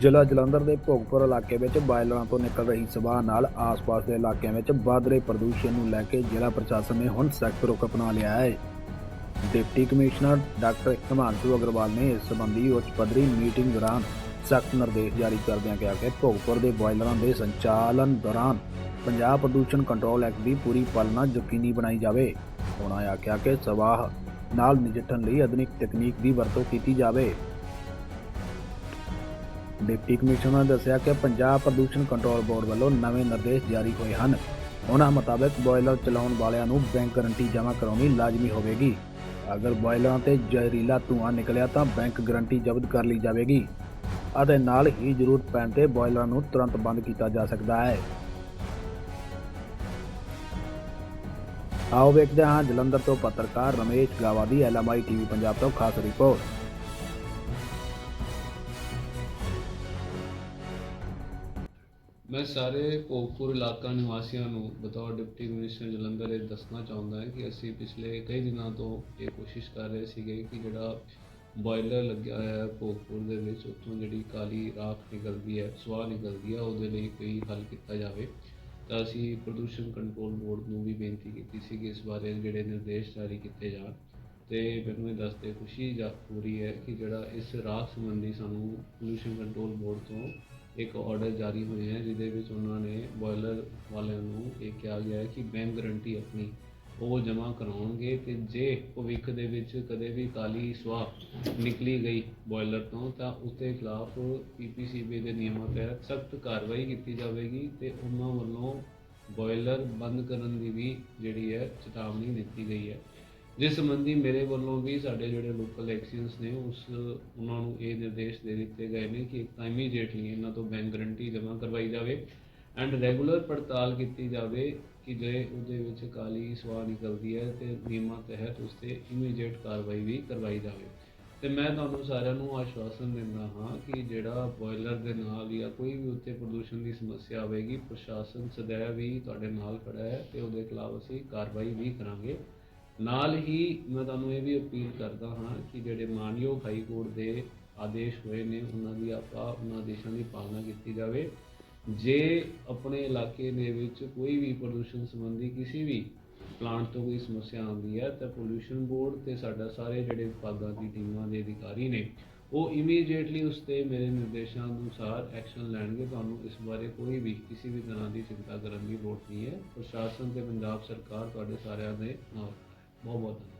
ਜ਼ਿਲ੍ਹਾ ਜਲੰਧਰ ਦੇ ਭੋਗਪੁਰ ਇਲਾਕੇ ਵਿੱਚ ਬਾਇਲਰਾਂ ਤੋਂ ਨਿਕਲ ਰਹੀ ਸਵਾਹ ਨਾਲ ਆਸ-ਪਾਸ ਦੇ ਇਲਾਕਿਆਂ ਵਿੱਚ ਵੱਧ ਰਹੇ ਪ੍ਰਦੂਸ਼ਣ ਨੂੰ ਲੈ ਕੇ ਜ਼ਿਲ੍ਹਾ ਪ੍ਰਸ਼ਾਸਨ ਨੇ ਹੁਣ ਸਖਤ ਰੁਖ ਅਪਣਾ ਲਿਆ ਹੈ। Deputy commissioner doctor Himanshu Agarwal ਨੇ ਇਸ ਸੰਬੰਧੀ ਉੱਚ ਪੱਧਰੀ ਮੀਟਿੰਗ ਦੌਰਾਨ ਸਖਤ ਨਿਰਦੇਸ਼ ਜਾਰੀ ਕਰਦਿਆਂ ਕਿਹਾ ਕਿ ਭੋਗਪੁਰ ਦੇ ਬਾਇਲਰਾਂ ਦੇ ਸੰਚਾਲਨ ਦੌਰਾਨ ਪੰਜਾਬ ਪ੍ਰਦੂਸ਼ਣ ਕੰਟਰੋਲ ਐਕਟ ਦੀ ਪੂਰੀ ਪਾਲਣਾ ਯਕੀਨੀ ਬਣਾਈ ਜਾਵੇ। ਉਹਨਾਂ ਆਖਿਆ ਕਿ ਸਵਾਹ ਨਾਲ ਨਜਿੱਠਣ ਲਈ ਆਧੁਨਿਕ ਤਕਨੀਕ ਦੀ ਵਰਤੋਂ ਕੀਤੀ ਜਾਵੇ। ਡਿਪਟੀ ਕਮਿਸ਼ਨਰ ਨੇ ਦੱਸਿਆ ਕਿ ਪੰਜਾਬ ਪ੍ਰਦੂਸ਼ਣ ਕੰਟਰੋਲ ਬੋਰਡ ਵੱਲੋਂ ਨਵੇਂ ਨਿਰਦੇਸ਼ ਜਾਰੀ ਹੋਏ ਹਨ। ਉਹਨਾਂ ਮੁਤਾਬਕ ਬੋਇਲਰ ਚਲਾਉਣ ਵਾਲਿਆਂ ਨੂੰ ਬੈਂਕ ਗਾਰੰਟੀ ਜਮ੍ਹਾਂ ਕਰਾਉਣੀ ਲਾਜ਼ਮੀ ਹੋਵੇਗੀ। ਅਗਰ ਬੋਇਲਰਾਂ ਤੇ ਜ਼ਹਿਰੀਲਾ ਧੂੰਆਂ ਨਿਕਲਿਆ ਤਾਂ ਬੈਂਕ ਗਾਰੰਟੀ ਜ਼ਬਤ ਕਰ ਲਈ ਜਾਵੇਗੀ। ਅਤੇ ਨਾਲ ਹੀ ਜ਼ਰੂਰਤ ਪੈਣ ਤੇ ਬੋਇਲਰਾਂ ਨੂੰ ਤੁਰੰਤ ਬੰਦ ਕੀਤਾ ਜਾ ਸਕਦਾ ਹੈ। ਆਓ ਵੇਖਦੇ ਹਾਂ ਜਲੰਧਰ ਤੋਂ ਪੱਤਰਕਾਰ ਰਮੇਸ਼ ਗਾਵਾ ਦੀ ਐਲਐਮਆਈ ਟੀਵੀ ਪੰਜਾਬ ਤੋਂ ਖਾਸ ਰਿਪੋਰਟ। ਮੈਂ ਸਾਰੇ ਭੋਗਪੁਰ ਇਲਾਕਾ ਨਿਵਾਸੀਆਂ ਨੂੰ ਬਤੌਰ ਡਿਪਟੀ ਕਮਿਸ਼ਨਰ ਜਲੰਧਰ ਇਹ ਦੱਸਣਾ ਚਾਹੁੰਦਾ ਹਾਂ ਕਿ ਅਸੀਂ ਪਿਛਲੇ ਕਈ ਦਿਨਾਂ ਤੋਂ ਇਹ ਕੋਸ਼ਿਸ਼ ਕਰ ਰਹੇ ਸੀਗੇ ਕਿ ਜਿਹੜਾ ਬੋਇਲਰ ਲੱਗਿਆ ਹੋਇਆ ਹੈ ਭੋਗਪੁਰ ਦੇ ਵਿੱਚ, ਉੱਥੋਂ ਜਿਹੜੀ ਕਾਲੀ ਰਾਖ ਨਿਕਲਦੀ ਹੈ ਸਵਾਹ ਨਿਕਲਦੀ ਹੈ, ਉਹਦੇ ਲਈ ਕੋਈ ਹੱਲ ਕੀਤਾ ਜਾਵੇ। ਤਾਂ ਅਸੀਂ ਪ੍ਰਦੂਸ਼ਣ ਕੰਟਰੋਲ ਬੋਰਡ ਨੂੰ ਵੀ ਬੇਨਤੀ ਕੀਤੀ ਸੀ ਕਿ ਇਸ ਬਾਰੇ ਜਿਹੜੇ ਨਿਰਦੇਸ਼ ਜਾਰੀ ਕੀਤੇ ਜਾਣ। ਤੇ ਮੈਨੂੰ ਇਹ ਦੱਸਦੇ ਖੁਸ਼ੀ ਜਾ ਹੋ ਰਹੀ ਹੈ ਕਿ ਜਿਹੜਾ ਇਸ ਰਾਖ ਸੰਬੰਧੀ ਸਾਨੂੰ ਪੋਲੂਸ਼ਨ ਕੰਟਰੋਲ ਬੋਰਡ ਤੋਂ ਇੱਕ ਆਰਡਰ ਜਾਰੀ ਹੋਏ ਹੈ, ਜਿਹਦੇ ਵਿੱਚ ਉਹਨਾਂ ਨੇ ਬੋਇਲਰ ਵਾਲਿਆਂ ਨੂੰ ਇਹ ਕਿਹਾ ਗਿਆ ਹੈ ਕਿ ਬੈਂਕ ਗਰੰਟੀ ਆਪਣੀ ਉਹ ਜਮ੍ਹਾਂ ਕਰਾਉਣਗੇ ਤੇ ਜੇ ਭਵਿੱਖ ਦੇ ਵਿੱਚ ਕਦੇ ਵੀ ਕਾਲੀ ਸਵਾਹ ਨਿਕਲੀ ਗਈ ਬੋਇਲਰ ਤੋਂ, ਤਾਂ ਉਸਦੇ ਖਿਲਾਫ ਪੀਪੀਸੀਬੀ ਦੇ ਨਿਯਮਾਂ ਤਹਿਤ ਸਖਤ ਕਾਰਵਾਈ ਕੀਤੀ ਜਾਵੇਗੀ ਤੇ ਉਹਨਾਂ ਵੱਲੋਂ ਬੋਇਲਰ ਬੰਦ ਕਰਨ ਦੀ ਵੀ ਜਿਹੜੀ ਹੈ ਚੇਤਾਵਨੀ ਦਿੱਤੀ ਗਈ ਹੈ। ਜਿਸ ਸੰਬੰਧੀ ਮੇਰੇ ਵੱਲੋਂ ਵੀ ਸਾਡੇ ਜਿਹੜੇ ਲੋਕਲ ਐਕਸ਼ਨਸ ਨੇ, ਉਸ ਉਹਨਾਂ ਨੂੰ ਇਹ ਨਿਰਦੇਸ਼ ਦੇ ਦਿੱਤੇ ਗਏ ਨੇ ਕਿ ਇੱਕ ਤਾਂ ਇਮੀਡੀਏਟਲੀ ਇਹਨਾਂ ਤੋਂ ਬੈਂਕ ਗਰੰਟੀ ਜਮ੍ਹਾਂ ਕਰਵਾਈ ਜਾਵੇ ਐਂਡ ਰੈਗੂਲਰ ਪੜਤਾਲ ਕੀਤੀ ਜਾਵੇ ਕਿ ਜੇ ਉਹਦੇ ਵਿੱਚ ਕਾਲੀ ਸਵਾਹ ਨਿਕਲਦੀ ਹੈ ਤੇ ਨਿਯਮਾਂ ਤਹਿਤ ਉਸ ਤੇ ਇਮੀਡੀਏਟ ਕਾਰਵਾਈ ਵੀ ਕਰਵਾਈ ਜਾਵੇ। ਤੇ ਮੈਂ ਤੁਹਾਨੂੰ ਸਾਰਿਆਂ ਨੂੰ ਆਸ਼ਵਾਸਨ ਦਿੰਦਾ ਹਾਂ ਕਿ ਜਿਹੜਾ ਬੋਇਲਰ ਦੇ ਨਾਲ ਜਾਂ ਕੋਈ ਵੀ ਉੱਤੇ ਪ੍ਰਦੂਸ਼ਣ ਦੀ ਸਮੱਸਿਆ ਆਵੇਗੀ, ਪ੍ਰਸ਼ਾਸਨ ਸदैव ਵੀ ਤੁਹਾਡੇ ਨਾਲ ਖੜਾ ਹੈ ਤੇ ਉਹਦੇ ਖਿਲਾਫ ਅਸੀਂ ਕਾਰਵਾਈ ਵੀ ਕਰਾਂਗੇ। ਨਾਲ ਹੀ ਮੈਂ ਤੁਹਾਨੂੰ ਇਹ ਵੀ ਅਪੀਲ ਕਰਦਾ ਹਾਂ ਕਿ ਜਿਹੜੇ ਮਾਨਯੋਗ ਹਾਈ ਕੋਰਟ ਦੇ ਆਦੇਸ਼ ਹੋਏ ਨੇ, ਉਹਨਾਂ ਦੀ ਆਪਾਂ ਉਹਨਾਂ ਆਦੇਸ਼ਾਂ ਦੀ ਪਾਲਣਾ ਕੀਤੀ ਜਾਵੇ। ਜੇ ਆਪਣੇ ਇਲਾਕੇ ਦੇ ਵਿੱਚ ਕੋਈ ਵੀ ਪ੍ਰਦੂਸ਼ਣ ਸੰਬੰਧੀ ਕਿਸੇ ਵੀ ਪਲਾਂਟ ਤੋਂ ਕੋਈ ਸਮੱਸਿਆ ਆਉਂਦੀ ਹੈ, ਤਾਂ ਪੋਲੂਸ਼ਨ ਬੋਰਡ ਤੇ ਸਾਡਾ ਸਾਰੇ ਜਿਹੜੇ ਵਿਭਾਗਾਂ ਦੀ ਟੀਮਾਂ ਦੇ ਅਧਿਕਾਰੀ ਨੇ, ਉਹ ਇਮੀਡੀਏਟਲੀ ਉਸ ਤੇ ਮੇਰੇ ਨਿਰਦੇਸ਼ਾਂ ਅਨੁਸਾਰ ਐਕਸ਼ਨ ਲੈਣਗੇ। ਤੁਹਾਨੂੰ ਇਸ ਬਾਰੇ ਕੋਈ ਵੀ ਕਿਸੇ ਵੀ ਤਰ੍ਹਾਂ ਦੀ ਚਿੰਤਾ ਕਰਨ ਦੀ ਲੋੜ ਨਹੀਂ ਹੈ। ਪ੍ਰਸ਼ਾਸਨ ਤੇ ਪੰਜਾਬ ਸਰਕਾਰ ਤੁਹਾਡੇ ਸਾਰਿਆਂ ਦੇ ਨਾਲ। 默默的？